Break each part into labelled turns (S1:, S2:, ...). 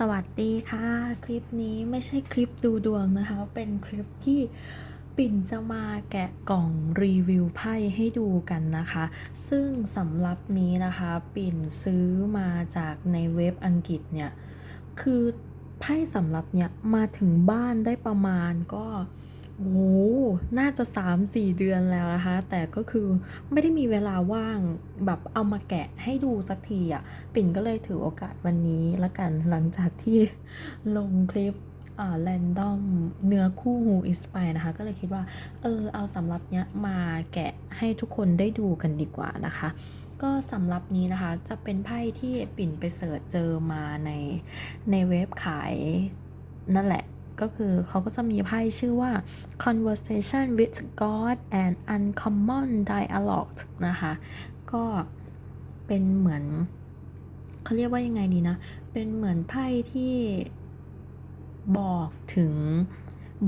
S1: สวัสดีค่ะ คลิปนี้ไม่ใช่คลิปดูดวงนะคะ เป็นคลิปที่ปิ่นจะมาแกะกล่องรีวิวไพ่ให้ดูกันนะคะ ซึ่งสำหรับนี้นะคะ ปิ่นซื้อมาจากในเว็บอังกฤษเนี่ย คือไพ่สำหรับเนี่ยมาถึงบ้านได้ประมาณก็ โอ้โหน่าจะ 3-4 เดือนแล้วนะคะ แต่ก็คือไม่ได้มีเวลาว่างแบบเอามาแกะให้ดูสักทีอะ ปิ่นก็เลยถือโอกาสวันนี้ละกันหลังจากที่ลงคลิปอ่าแรนดอมเนื้อคู่หูอิสไปนะคะ ก็เลยคิดว่า เออ เอาสำรับเนี้ยมาแกะให้ทุกคนได้ดูกันดีกว่านะคะก็สำหรับนี้นะคะจะเป็นไพ่ที่ปิ่นไปเสิร์ชเจอมาในในเว็บขายนั่นแหละ ก็คือเขาก็จะมีไพ่ชื่อว่า conversation with God and uncommon dialogue นะคะ ก็เป็นเหมือนเขาเรียกว่ายังไงดีนะ เป็นเหมือนไพ่ที่บอกถึง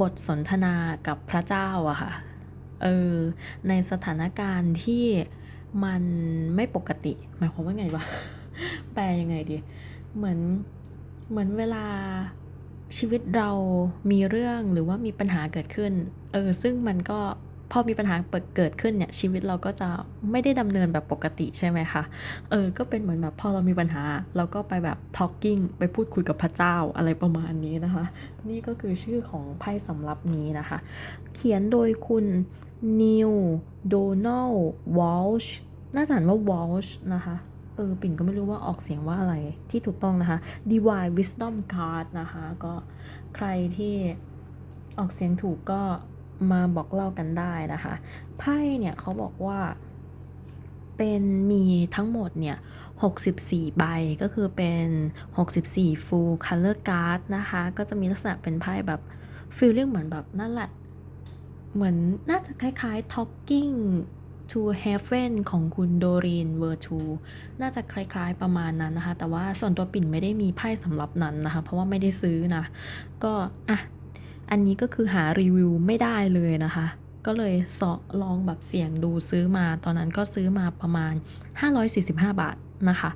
S1: บทสนทนากับพระเจ้าอะค่ะ เออ ในสถานการณ์ที่มันไม่ปกติ หมายความว่าไงวะ แปลยังไงดี เหมือน เหมือนเวลา ชีวิตเรามีเรื่องหรือว่ามีปัญหาเกิดขึ้น เออ ซึ่งมันก็พอมีปัญหาเกิดขึ้นเนี่ย ชีวิตเราก็จะไม่ได้ดำเนินแบบปกติใช่ไหมคะ เออ ก็เป็นเหมือนแบบพอเรามีปัญหา เราก็ไปแบบ talking ไปพูดคุยกับพระเจ้าอะไรประมาณนี้นะคะ นี่ก็คือชื่อของไพ่สำรับนี้นะคะ เขียนโดยคุณนิวโดนัลวอลช์น่าจะอ่านว่าวอลช์นะคะ เออปิ่นก็ไม่รู้ว่าออกเสียงว่าอะไรที่ถูกต้องนะคะ Divine Wisdom Card นะคะ ก็ใครที่ออกเสียงถูกก็มาบอกเล่ากันได้นะคะ ไพ่เนี่ยเขาบอกว่าเป็นมีทั้งหมดเนี่ย 64 ใบ ก็คือเป็น 64 full color card นะคะ ก็จะมีลักษณะเป็นไพ่แบบฟีลลิ่งเหมือนแบบนั่นแหละ เหมือนน่าจะคล้ายๆ talking to heaven ของคุณโดรีนเวอร์ทูน่าจะคล้ายๆประมาณนั้นนะคะ แต่ว่าส่วนตัวปิ่นไม่ได้มีไพ่สำหรับนั้นนะคะ เพราะว่าไม่ได้ซื้อนะ ก็อะ อันนี้ก็คือหารีวิวไม่ได้เลยนะคะ ก็เลยสอลองแบบเสี่ยงดูซื้อมา ตอนนั้นก็ซื้อมาประมาณ 545 บาท นะคะ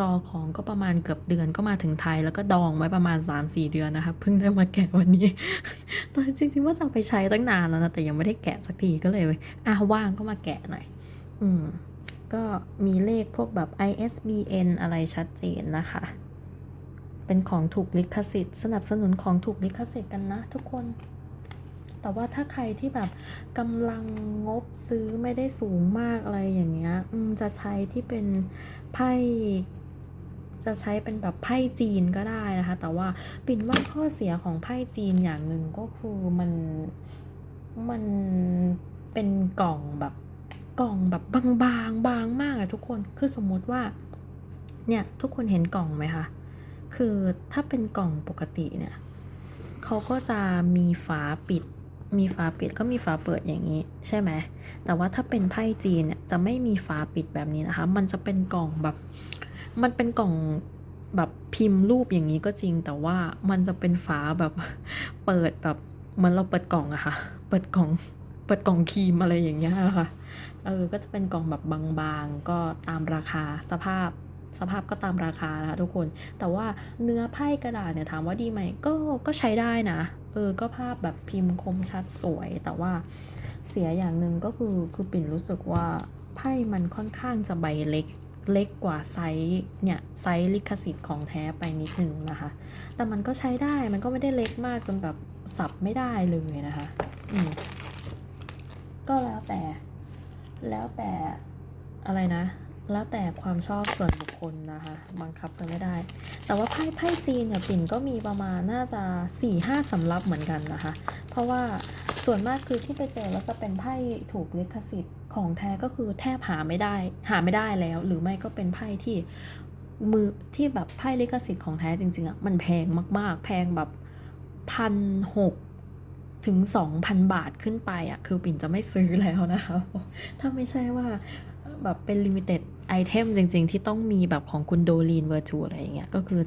S1: รอของก็ประมาณเกือบเดือนก็มาถึงไทย แล้วก็ดองไว้ประมาณ 3-4 เดือนนะคะ เพิ่งได้มาแกะวันนี้ ตอนจริง ๆ ว่าจะไปใช้ตั้งนานแล้วนะ แต่ยังไม่ได้แกะสักทีก็เลยอะว่างก็มาแกะหน่อย อืม ก็มีเลขพวกแบบ ISBN อะไรชัดเจนนะคะ เป็นของถูกลิขสิทธิ์ สนับสนุนของถูกลิขสิทธิ์กันนะทุกคน แต่ว่าถ้าใครที่แบบกำลังงบซื้อไม่ได้สูงมากอะไรอย่างเงี้ยจะใช้ที่เป็นไพ่จะใช้เป็นแบบไพ่จีนก็ได้นะคะ แต่ว่าปิ่นว่าข้อเสียของไพ่จีนอย่างหนึ่งก็คือมันมันเป็นกล่องแบบกล่องแบบบางๆบางมากอะทุกคนคือสมมติว่าเนี่ยทุกคนเห็นกล่องไหมคะคือถ้าเป็นกล่องปกติเนี่ยเขาก็จะมีฝาปิด มีฝาปิดก็มีฝาเปิดอย่างนี้ใช่ไหมแต่ว่าถ้าเป็นไพ่จีนเนี่ยจะไม่มีฝาปิดแบบนี้นะคะ มันจะเป็นกล่องแบบ มันเป็นกล่องแบบพิมพ์รูปอย่างนี้ก็จริง แต่ว่ามันจะเป็นฝาแบบเปิดแบบเหมือนเราเปิดกล่องอะค่ะ เปิดกล่อง เปิดกล่องครีมอะไรอย่างเงี้ยค่ะ เออ ก็จะเป็นกล่องแบบบางๆ ก็ตามราคาสภาพสภาพก็ตามราคานะคะทุกคน แต่ว่าเนื้อไพ่กระดาษเนี่ยถามว่าดีไหม ก็ ก็ใช้ได้นะ เออ ก็ภาพแบบพิมพ์คมชัดสวย แต่ว่าเสียอย่างหนึ่งก็คือคือปิ่นรู้สึกว่าไพ่มันค่อนข้างจะใบเล็กเล็กกว่าไซส์เนี่ยไซส์ลิขสิทธิ์ของแท้ไปนิดนึงนะคะ แต่มันก็ใช้ได้มันก็ไม่ได้เล็กมากจนแบบสับไม่ได้เลยนะคะอืมก็แล้วแต่ แล้วแต่อะไรนะ แล้วแต่ความชอบส่วนบุคคลนะคะ บังคับกันไม่ได้ แต่ว่าไพ่ไพ่จีนเนี่ยปิ่นก็มีประมาณน่าจะ4ี่ห้าสำรับเหมือนกันนะคะ เพราะว่าส่วนมากคือที่ไปเจอแล้วจะเป็นไพ่ถูกลิขสิทธิ์ของแท้ก็คือแทบหาไม่ได้ หาไม่ได้แล้ว หรือไม่ก็เป็นไพ่ที่มือที่แบบไพ่ลิขสิทธิ์ของแท้จริงๆอะ่ะมันแพงมาก ๆ แพงแบบพันหกถึง 2,000 บาทขึ้นไปอะ่ะคือปิ่นจะไม่ซื้อแล้วนะคะ ถ้าไม่ใช่ว่าแบบเป็นลิมิเต็ด ไอเทมจริง ๆ ที่ต้องมีแบบของคุณโดลีนเวอร์ทูอะไรอย่างเงี้ยก็คือ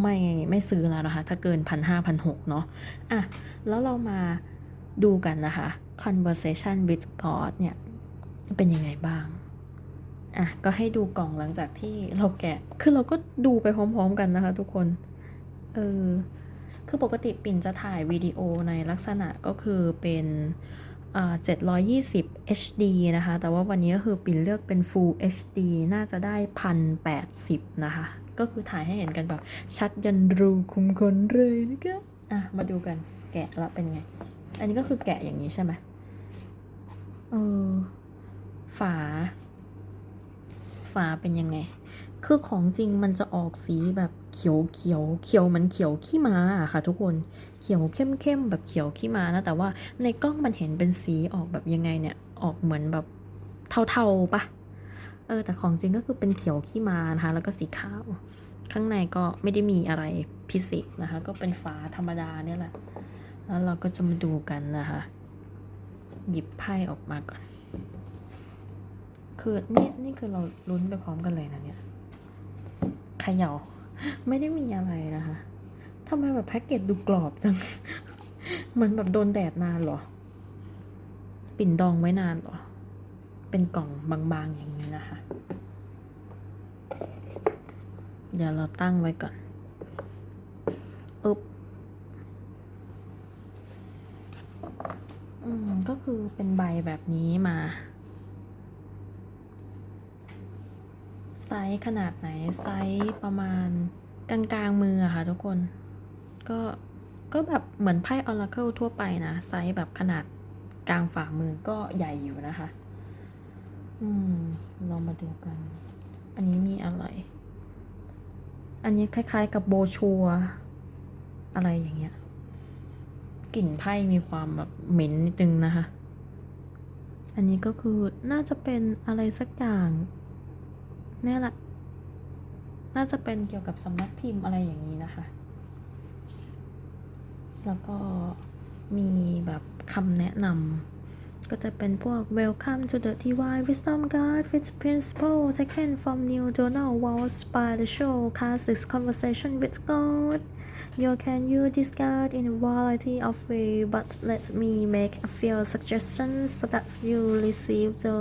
S1: ไม่ไม่ซื้อแล้วนะคะ ถ้าเกินพันห้าพันหกเนาะอะแล้วเรามาดูกันนะคะ conversation with God เนี่ย เป็นยังไงบ้างอะก็ให้ดูกล่องหลังจากที่เราแกะ คือเราก็ดูไปพร้อมๆกันนะคะทุกคน เออ คือปกติปิ่นจะถ่ายวิดีโอในลักษณะก็คือเป็น 720 HD นะคะ แต่ว่าวันนี้ก็คือปิ่นเลือกเป็น Full HD น่าจะได้ 1080 นะคะ ก็คือถ่ายให้เห็นกันแบบชัดยันรูคุมขนเลยนะคะอะ มาดูกันแกะละเป็นไง อันนี้ก็คือแกะอย่างนี้ใช่ไหมเออฝา ฝาเป็นยังไง คือของจริงมันจะออกสีแบบ เขียวเขียวเขียวมันเขียวขี้ม้าค่ะ ทุกคนเขียวเข้มเข้มแบบเขียวขี้ม้านะแต่ว่าในกล้องมันเห็นเป็นสีออกแบบยังไงเนี่ยออกเหมือนแบบเทาๆปะเออแต่ของจริงก็คือเป็นเขียวขี้ม้านะคะแล้วก็สีขาว ข้างในก็ไม่ได้มีอะไรพิเศษนะคะ ก็เป็นฝาธรรมดาเนี่ยแหละ แล้วเราก็จะมาดูกันนะคะ หยิบไพ่ออกมาก่อน คือนี่นี่คือเราลุ้นไปพร้อมกันเลยนะเนี่ยขย่า ไม่ได้มีอะไรนะคะทำไมแบบแพ็กเกจดูกรอบจังเหมือนแบบโดนแดดนานหรอ ปิ่นดองไว้นานหรอ เป็นกล่องบางๆอย่างนี้นะคะ เดี๋ยวเราตั้งไว้ก่อนอึ๊บอืมก็คือเป็นใบแบบนี้มา ไซส์ขนาดไหนไซส์ประมาณกลางๆมืออะค่ะทุกคน ก็ก็แบบเหมือนไพ่ Oracle ทั่วไปนะไซส์แบบขนาดกลางฝ่ามือก็ใหญ่อยู่นะคะ อืมลองมาดูกัน อันนี้มีอะไร อันนี้คล้ายๆกับโบชัว อะไรอย่างเงี้ยกลิ่นไพ่มีความแบบเหม็นนิดนึงนะคะ อันนี้ก็คือน่าจะเป็นอะไรสักอย่าง นี่แหละ น่าจะเป็นเกี่ยวกับสำนักพิมพ์อะไรอย่างนี้นะคะ แล้วก็มีแบบคำแนะนำก็จะเป็นพวก Welcome to the Divine Wisdom Guide with Principle taken from New Donald Walsh by the show Classic Conversation with God You can use this guide in a variety of ways but let me make a few suggestions so that you receive the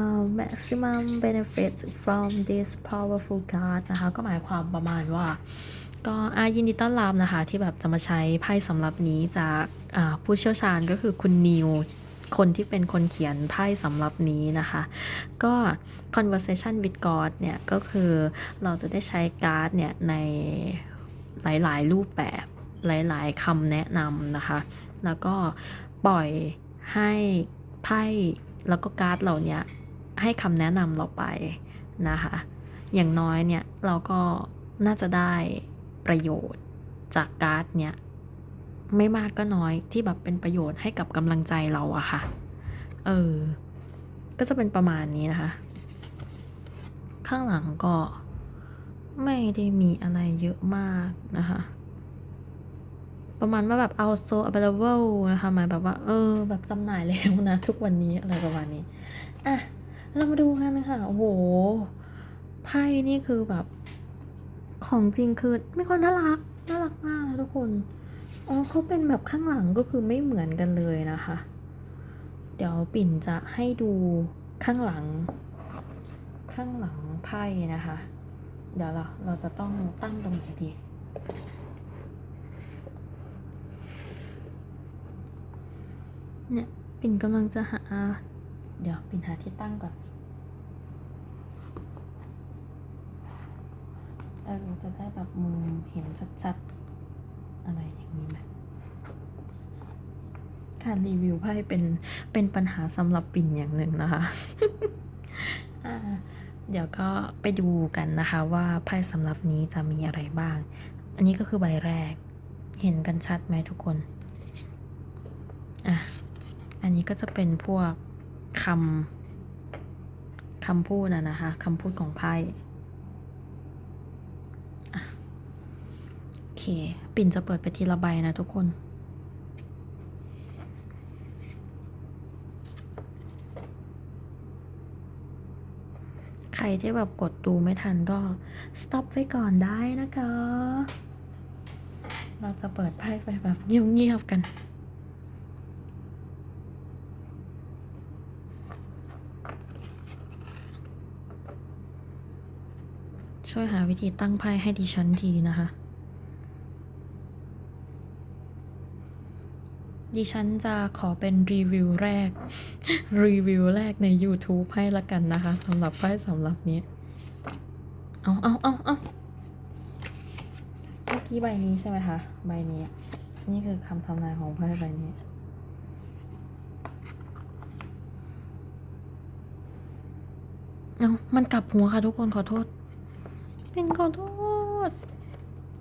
S1: uh, maximum benefit from this powerful card นะคะ ก็หมายความประมาณว่า ก็อายินดีต้อนรับนะคะ ที่แบบจะมาใช้ไพ่สำหรับนี้จากผู้เชี่ยวชาญก็คือคุณนิวคนที่เป็นคนเขียนไพ่สำหรับนี้นะคะ ก็ conversation with God เนี่ยก็คือเราจะได้ใช้การ์ดเนี่ยในหลาย ๆ รูปแบบหลาย ๆคำแนะนำนะคะ แล้วก็ปล่อยให้ไพ่แล้วก็การ์ดเหล่านี้ ให้คำแนะนำเราไปนะคะ อย่างน้อยเนี่ยเราก็น่าจะได้ประโยชน์จากการ์ดเนี่ยไม่มากก็น้อยที่แบบเป็นประโยชน์ให้กับกำลังใจเราอะค่ะ เออ ก็จะเป็นประมาณนี้นะคะ ข้างหลังก็ไม่ได้มีอะไรเยอะมากนะคะ ประมาณว่าแบบ also available นะคะหมายแบบว่า เออ แบบจำหน่ายแล้วนะ ทุกวันนี้อะไรประมาณนี้ อะ เรามาดูกันนะคะโอ้โห ไพ่นี่คือแบบ ของจริงคือไม่ค่อยน่ารัก น่ารักมากนะทุกคน อ๋อเขาเป็นแบบข้างหลังก็คือไม่เหมือนกันเลยนะคะ เดี๋ยวปิ่นจะให้ดูข้างหลัง ข้างหลังไพ่นะคะ เดี๋ยวเราเราจะต้องตั้งตรงไหนดีเนี่ย ปิ่นกำลังจะหา เดี๋ยวปิ่นหาที่ตั้งก่อน เออจะได้แบบมุมเห็นชัดๆ อะไรอย่างนี้ไหมการรีวิวไพ่เป็นเป็นปัญหาสำหรับปิ่นอย่างหนึ่งนะคะเดี๋ยวก็ไปดูกันนะคะว่าไพ่สำหรับนี้จะมีอะไรบ้าง อันนี้ก็คือใบแรก เห็นกันชัดไหมทุกคน อะ อันนี้ก็จะเป็นพวกคำคำพูดนะนะคะคำพูดของไพ่ โอเค ปิ่นจะเปิดไปทีละใบนะทุกคนใครที่แบบกดดูไม่ทันก็ stop ไว้ก่อนได้นะคะ เราจะเปิดไพ่ไปแบบเงียบๆกัน ช่วยหาวิธีตั้งไพ่ให้ดิฉันทีนะคะ ดิฉันจะขอเป็นรีวิวแรก รีวิวแรกใน YouTube ให้ละกันนะคะสำหรับไพ่สำหรับนี้ เอาเอาเอาเอาเมื่อกี้ใบนี้ใช่ไหมคะ ใบนี้ นี่คือคำทำนายของไพ่ใบนี้เอามันกลับหัวค่ะทุกคนขอโทษ เป็นขอโทษ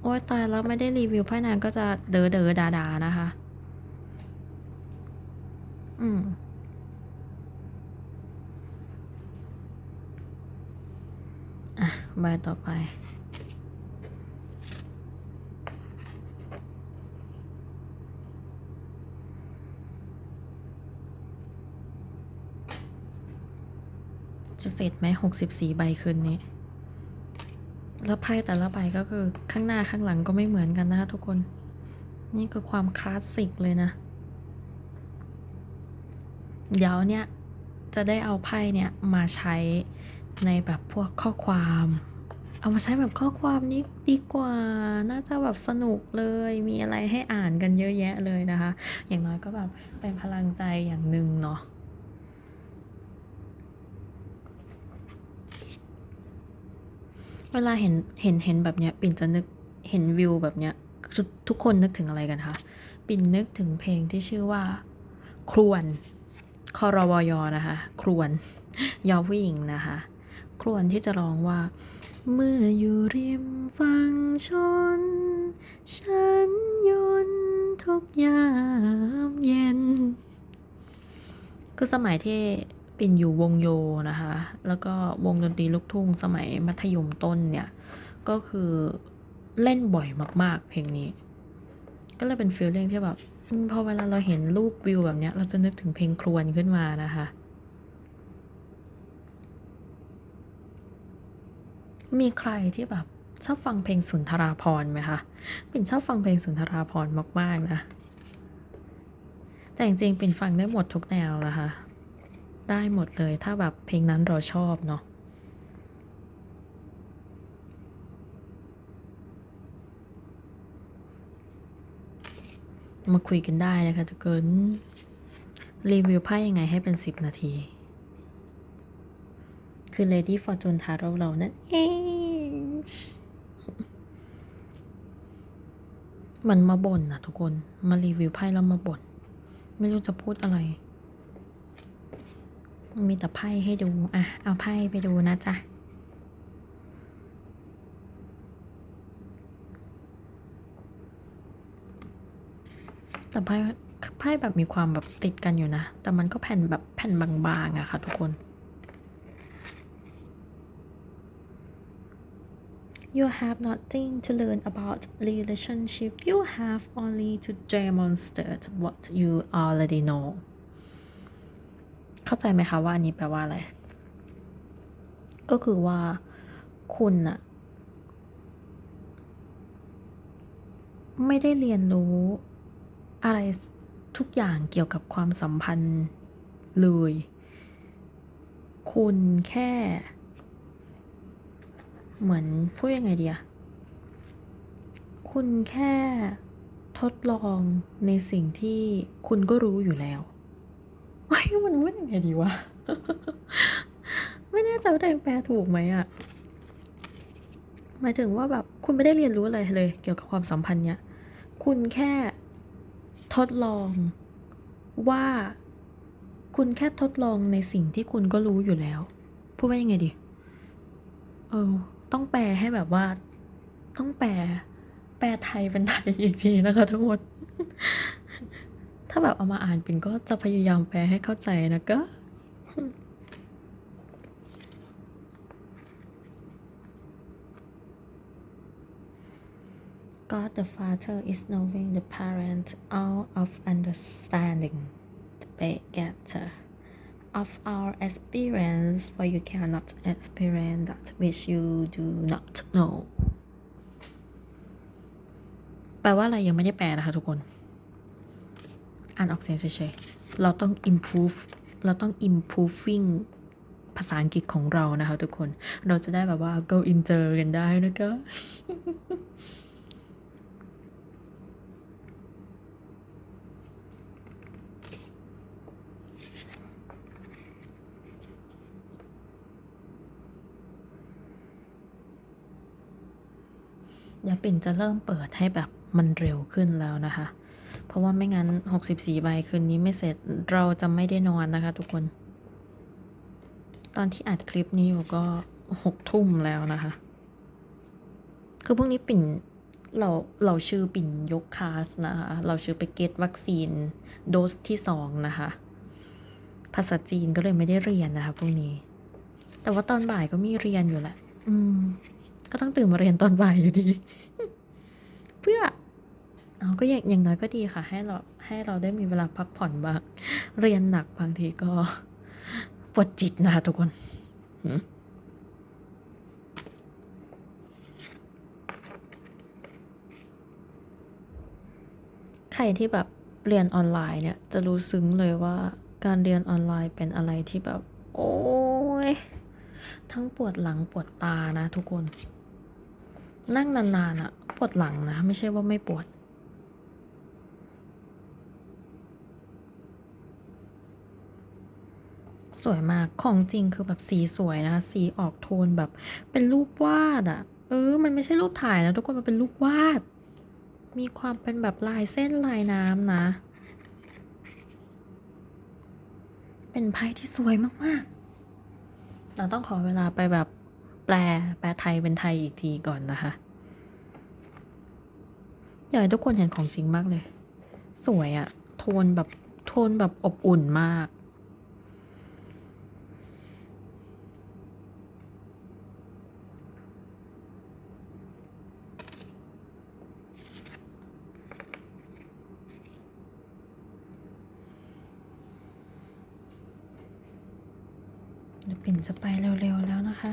S1: โอ้ยตายแล้วไม่ได้รีวิวไพ่นานก็จะเด๋อเด๋อดาดานะคะ อืมอะใบต่อไปจะเสร็จไหมหกสิบสี่ใบคืนนี้ แล้วไพ่แต่ละใบก็คือข้างหน้าข้างหลังก็ไม่เหมือนกันนะคะทุกคน นี่คือความคลาสสิกเลยนะ เดี๋ยวเนี่ยจะได้เอาไพ่เนี่ยมาใช้ในแบบพวกข้อความ เอามาใช้แบบข้อความนี้ดีกว่า น่าจะแบบสนุกเลย มีอะไรให้อ่านกันเยอะแยะเลยนะคะ อย่างน้อยก็แบบเป็นพลังใจอย่างหนึ่งเนาะเวลาเห็นเห็นเห็นแบบเนี้ยปิ่นจะนึกเห็นวิวแบบเนี้ยทุกคนนึกถึงอะไรกันคะ ปิ่นนึกถึงเพลงที่ชื่อว่า ครวน คอรวยนะคะ ครวน ยอผู้หญิงนะคะ ครวนที่จะร้องว่า เมื่ออยู่ริมฝั่งชน ฉันยนทุกยามเย็น คือสมัยที่ปิ่นอยู่วงโยนะคะ แล้วก็วงดนตรีลูกทุ่งสมัยมัธยมต้นเนี่ย ก็คือเล่นบ่อยมาก ๆ เพลงนี้ ก็เลยเป็นฟีลลิ่งที่แบบ พอเวลาเราเห็นรูปวิวแบบนี้เราจะนึกถึงเพลงครวนขึ้นมานะคะ มีใครที่แบบชอบฟังเพลงสุนทราพรไหมคะปิ่นชอบฟังเพลงสุนทราพรณ์มาก ๆ นะ แต่จริงๆปิ่นฟังได้หมดทุกแนวนะคะ ได้หมดเลยถ้าแบบเพลงนั้นเราชอบเนาะ มาคุยกันได้นะคะทุกคน รีวิวไพ่ยังไงให้เป็น 10 นาที คือ Lady Fortune Tarot เรานั่นเองมันมาบ่นนะทุกคน มารีวิวไพ่แล้วมาบ่น ไม่รู้จะพูดอะไร มีแต่ไพ่ให้ดู อะ เอาไพ่ไปดูนะจ๊ะ แต่ไพ่ไพ่แบบมีความแบบติดกันอยู่นะ แต่มันก็แผ่นแบบแผ่นบางๆอะค่ะทุกคน You have nothing to learn about relationship. You have only to demonstrate what you already know. เข้าใจไหมคะว่าอันนี้แปลว่าอะไร ก็คือว่าคุณอะไม่ได้เรียนรู้ อะไรทุกอย่างเกี่ยวกับความสัมพันธ์เลย คุณแค่ เหมือนพูดยังไงดีอะคุณแค่ทดลองในสิ่งที่คุณก็รู้อยู่แล้วเฮ้ยมันพูดยังไงดีวะ ไม่แน่ใจว่าตัวเองแปลถูกไหมอะหมายถึงว่าแบบคุณไม่ได้เรียนรู้อะไรเลย เกี่ยวกับความสัมพันธ์เนี้ยคุณแค่ ทดลองว่าคุณแค่ทดลองในสิ่งที่คุณก็รู้อยู่แล้ว พูดว่ายังไงดี เออ ต้องแปลให้แบบว่า ต้องแปล แปลไทยเป็นไทยอีกทีนะคะทั้งหมดถ้าแบบเอามาอ่านเป็นก็จะพยายามแปลให้เข้าใจนะก็ God the Father is knowing the parent out of understanding the begetter of our experience, but you cannot experience that which you do not know แปลว่าอะไรยังไม่ได้แปลนะคะทุกคน อ่านออกเสียงเฉยๆ เราต้อง improve เราต้อง improving ภาษาอังกฤษของเรานะคะทุกคน เราจะได้แบบว่า go inter กันได้นะคะ อ เดี๋ยว ปิ่นจะเริ่มเปิดให้แบบมันเร็วขึ้นแล้วนะคะ เพราะว่าไม่งั้น 64 ใบคืนนี้ไม่เสร็จเราจะไม่ได้นอนนะคะ ทุกคน ตอนที่อัดคลิปนี้อยู่ก็หกทุ่มแล้วนะคะ คือพรุ่งนี้ปิ่นเราเราชื่อปิ่นยกคาสนะคะ เราชื่อไปเก็ตวัคซีนโดสที่สองนะคะ ภาษาจีนก็เลยไม่ได้เรียนนะคะพรุ่งนี้ แต่ว่าตอนบ่ายก็มีเรียนอยู่แหละ อืม ก็ต้องตื่นมาเรียนตอนบ่ายอยู่ดี เพื่อเอาก็อย่างอย่างน้อยก็ดีค่ะ ให้เราให้เราได้มีเวลาพักผ่อนบ้างเรียนหนักบางทีก็ปวดจิตนะคะทุกคนใครที่แบบเรียนออนไลน์เนี่ยจะรู้ซึ้งเลยว่าการเรียนออนไลน์เป็นอะไรที่แบบ โอ้ยทั้งปวดหลังปวดตานะทุกคน นั่งนานๆอะปวดหลังนะ ไม่ใช่ว่าไม่ปวด สวยมากของจริงคือแบบสีสวยนะคะสีออกโทนแบบเป็นรูปวาดอะเออ มันไม่ใช่รูปถ่ายนะทุกคนมันเป็นรูปวาด มีความเป็นแบบลายเส้นลายน้ำนะ เป็นไพ่ที่สวยมากๆเราต้องขอเวลาไปแบบ แปลแปลไทยเป็นไทยอีกทีก่อนนะคะ อยากให้ทุกคนเห็นของจริงมากเลย สวยอะโทนแบบโทนแบบอบอุ่นมากเดี๋ยวปิ่นจะไปเร็ว ๆ แล้วนะคะ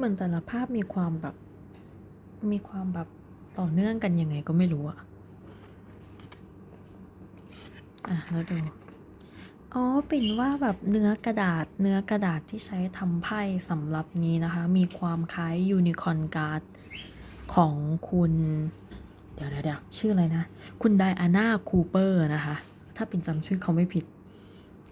S1: เหมือนแต่ละภาพมีความแบบ มีความแบบต่อเนื่องกันยังไงก็ไม่รู้อะอะแล้วดู อ๋อ ปิ่นว่าแบบเนื้อกระดาษ เนื้อกระดาษที่ใช้ทำไพ่สำหรับนี้นะคะ มีความคล้ายยูนิคอนการ์ดของคุณ เดี๋ยวเดี๋ยวเดี๋ยวชื่ออะไรนะ คุณไดอาน่าคูเปอร์นะคะ ถ้าปิ่นจำชื่อเขาไม่ผิด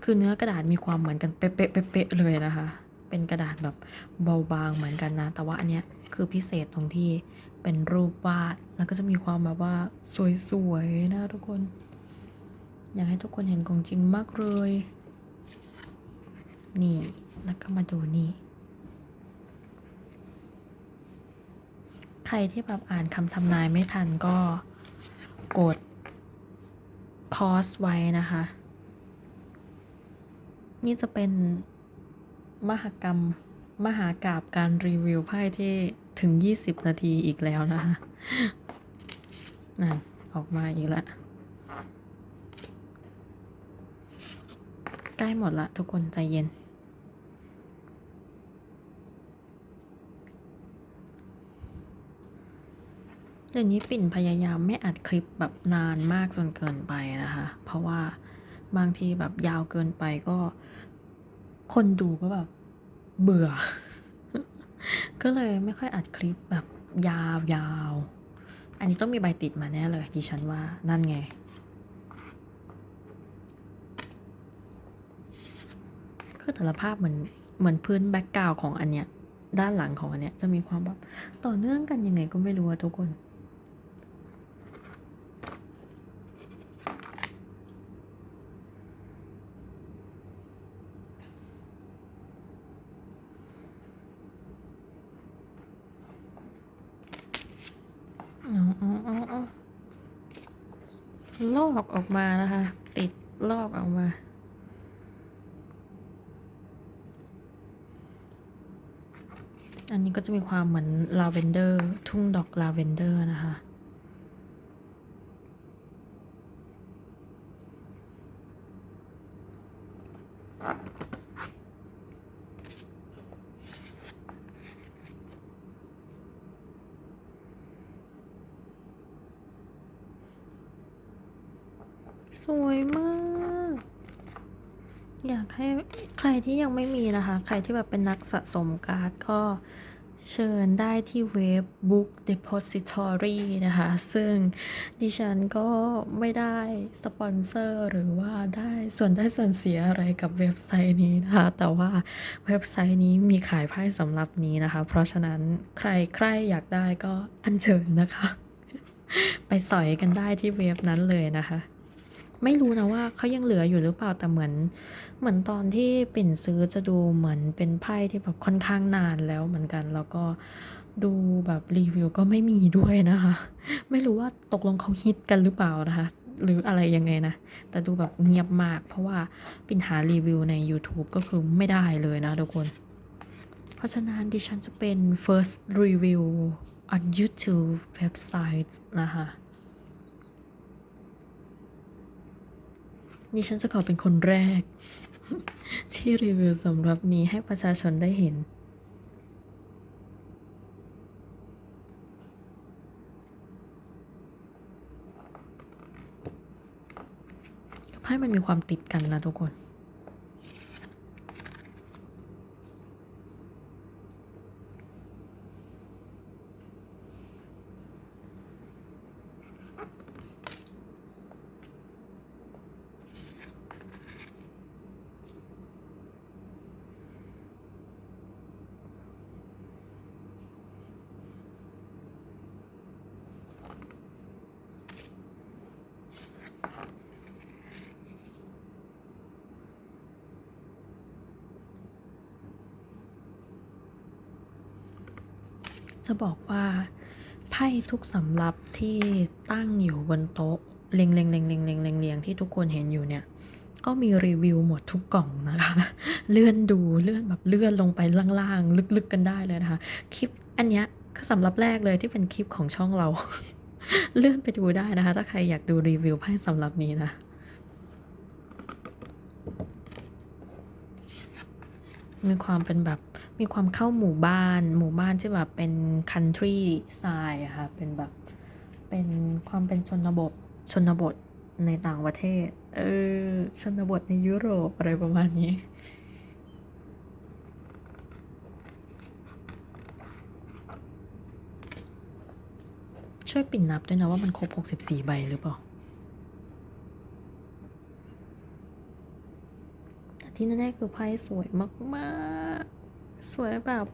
S1: คือเนื้อกระดาษมีความเหมือนกันเป๊ะๆเป๊ะๆเลยนะคะ เป็นกระดาษแบบเบาบางเหมือนกันนะ แต่ว่าอันเนี้ยคือพิเศษตรงที่เป็นรูปวาด แล้วก็จะมีความแบบว่าสวยๆนะทุกคน อยากให้ทุกคนเห็นของจริงมากเลย นี่ แล้วก็มาดูนี่ใครที่แบบอ่านคำทำนายไม่ทันก็กด pause ไว้นะคะ นี่จะเป็น มหกรรม มหากราบการรีวิวไพ่ที่ถึง 20 นาทีอีกแล้วนะคะนั่นออกมาอีกแล้วใกล้หมดละทุกคนใจเย็น เดี๋ยวนี้ปิ่นพยายามไม่อัดคลิปแบบนานมากจนเกินไปนะคะ เพราะว่าบางทีแบบยาวเกินไปก็ คนดูก็แบบ เบื่อ ก็เลยไม่ค่อยอัดคลิปแบบยาวๆ อันนี้ต้องมีใบติดมาแน่เลยดิฉันว่านั่นไงคือแต่ละภาพเหมือนเหมือนพื้นแบ็กกราวของอันเนี้ยด้านหลังของอันเนี้ยจะมีความแบบต่อเนื่องกันยังไงก็ไม่รู้อะทุกคน เอาเอาเอาเอา ลอกออกมานะคะ ติดลอกออกมา อันนี้ก็จะมีความเหมือนลาเวนเดอร์ ทุ่งดอกลาเวนเดอร์นะคะ สวยมาก อยาก ใครที่ยังไม่มีนะคะ ใครที่แบบเป็นนักสะสมการ์ดก็เชิญได้ที่เว็บ Book Depository นะคะ ซึ่งดิฉันก็ไม่ได้สปอนเซอร์หรือว่าได้ส่วนได้ส่วนเสียอะไรกับเว็บไซต์นี้นะคะ แต่ว่าเว็บไซต์นี้มีขายไพ่สำหรับนี้นะคะ เพราะฉะนั้นใครใครอยากได้ก็อัญเชิญนะคะ ไปสอยกันได้ที่เว็บนั้นเลยนะคะ ไม่รู้นะว่าเขายังเหลืออยู่หรือเปล่าแต่เหมือน เหมือนตอนที่ปิ่นซื้อจะดูเหมือนเป็นไพ่ที่แบบค่อนข้างนานแล้วเหมือนกัน แล้วก็ดูแบบรีวิวก็ไม่มีด้วยนะคะ ไม่รู้ว่าตกลงเขาฮิตกันหรือเปล่านะคะ หรืออะไรยังไงนะ แต่ดูแบบเงียบมาก เพราะว่าปิ่นหารีวิวใน YouTube ก็คือไม่ได้เลยนะทุกคน เพราะฉะนั้นดิฉันจะเป็น first review on YouTube website นะคะ ดิฉันจะขอเป็นคนแรก ที่รีวิวสำหรับนี้ให้ประชาชนได้เห็น ไพ่มันมีความติดกันนะทุกคน จะบอกว่าไพ่ ทุกสำรับที่ตั้งอยู่บนโต๊ะเรียงเรียงเรียงเรียงเรียงเรียงเรียงที่ทุกคนเห็นอยู่เนี่ย ก็มีรีวิวหมดทุกกล่องนะคะ เลื่อนดูเลื่อนแบบเลื่อนลงไปล่างๆ ลึกๆกันได้เลยนะคะ คลิปอันเนี้ยก็สำหรับแรกเลยที่เป็นคลิปของช่องเรา เลื่อนไปดูได้นะคะ ถ้าใครอยากดูรีวิวไพ่สำหรับนี้นะมีความเป็นแบบ มีความเข้าหมู่บ้าน หมู่บ้านที่แบบเป็น country side อะค่ะ เป็นแบบ เป็นความเป็นชนบท ชนบทในต่างประเทศ เออ ชนบทในยุโรปอะไรประมาณนี้ ช่วยปิ่นนับด้วยนะว่ามันครบ 64 ใบหรือเปล่าแต่ที่แน่ๆคือไพ่สวยมาก ๆ สวยแบบ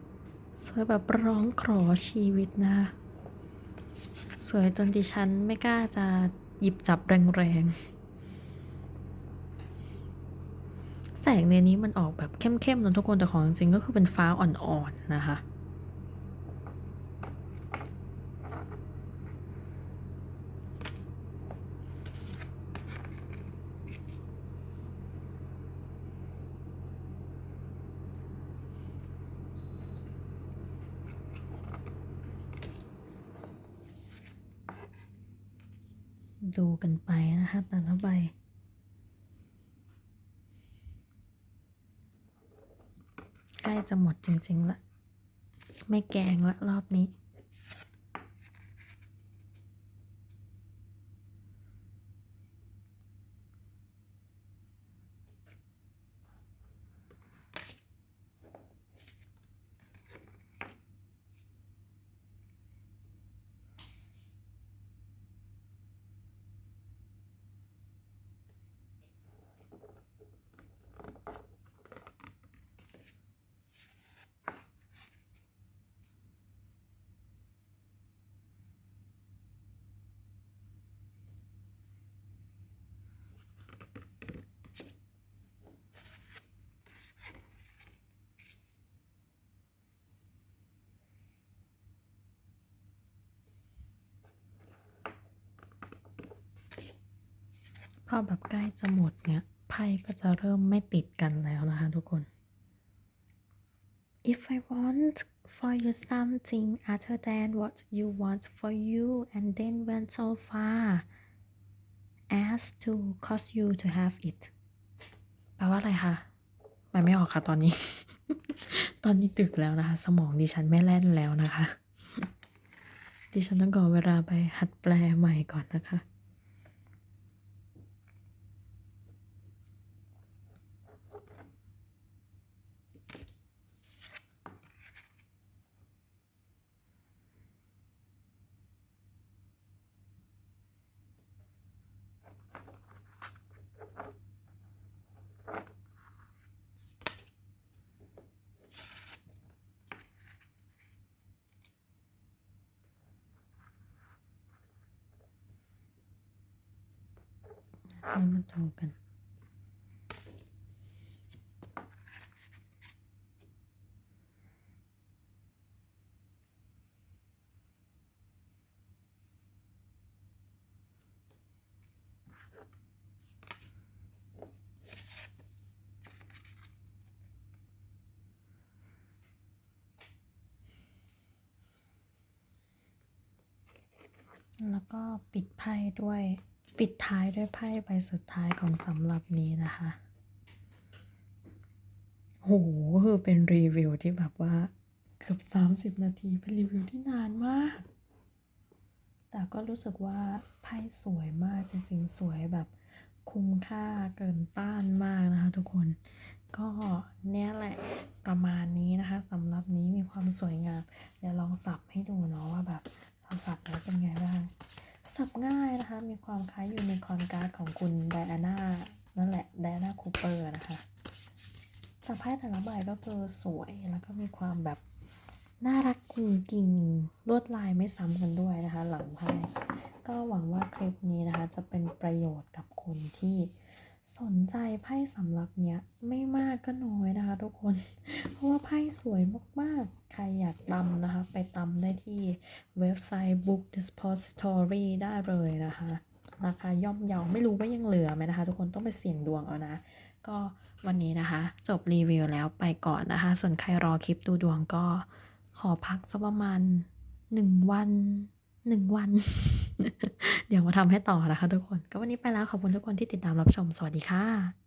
S1: สวยแบบร้องขอชีวิตนะสวยจนดิฉันไม่กล้าจะหยิบจับแรงๆ แสงในนี้มันออกแบบเข้มๆนะทุกคนแต่ของจริงก็คือเป็นฟ้าอ่อนๆนะคะ ดูกันไปนะคะแต่ละใบ ใกล้ จะหมดจริงๆละ ไม่แกงละรอบนี้ อแบบใกล้จะหมดเนี่ยไพ่ก็จะเริ่มไม่ติดกันแล้วนะคะทุกคน If I want for you something other than what you want for you and then went so far as to cause you to have it แปลว่าอะไรคะไปไม่ออกค่ะตอนนี้ ตอนนี้ดึกแล้วนะคะ สมองดิฉันไม่แล่นแล้วนะคะ ดิฉันต้องขอเวลาไปหัดแปลใหม่ก่อนนะคะ แล้วมาดูกัน แล้วก็ปิดไพ่ด้วย ปิดท้ายด้วยไพ่ใบสุดท้ายของสำหรับนี้นะคะโหคือเป็นรีวิวที่แบบว่า เกือบ30นาที เป็นรีวิวที่นานมาก แต่ก็รู้สึกว่าไพ่สวยมากจริงๆ สวยแบบคุ้มค่าเกินต้านมากนะคะทุกคน ก็เนี่ยแหละประมาณนี้นะคะสำหรับนี้มีความสวยงาม เดี๋ยวลองสับให้ดูเนาะว่าแบบพอสับแล้วเป็นไงบ้าง สับง่าย นะคะมีความคล้ายยูนิคอร์นการ์ดของคุณไดอาน่านั่นแหละไดอาน่าคูเปอร์นะคะแต่ไพ่แต่ละใบก็คือสวยแล้วก็มีความแบบน่ารักกุงกิ่งลวดลายไม่ซ้ำกันด้วยนะคะ หลังไพ่ก็หวังว่าคลิปนี้นะคะ จะเป็นประโยชน์กับคนที่ สนใจไพ่สำหรับเนี้ยไม่มากก็น้อยนะคะ ทุกคน เพราะว่าไพ่สวยมากๆ ใครอยากตำนะคะ ไปตำได้ที่เว็บไซต์ Book Depository ได้เลยนะคะ ราคาย่อมเยาไม่รู้ว่ายังเหลือไหมนะคะ ทุกคนต้องไปเสี่ยงดวงเอานะ ก็วันนี้นะคะ จบรีวิวแล้วไปก่อนนะคะ ส่วนใครรอคลิปดูดวงก็ขอพักสักประมาณหนึ่งวันหนึ่งวัน เดี๋ยวมาทำให้ต่อนะคะทุกคน ก็วันนี้ไปแล้วขอบคุณทุกคนที่ติดตามรับชม สวัสดีค่ะ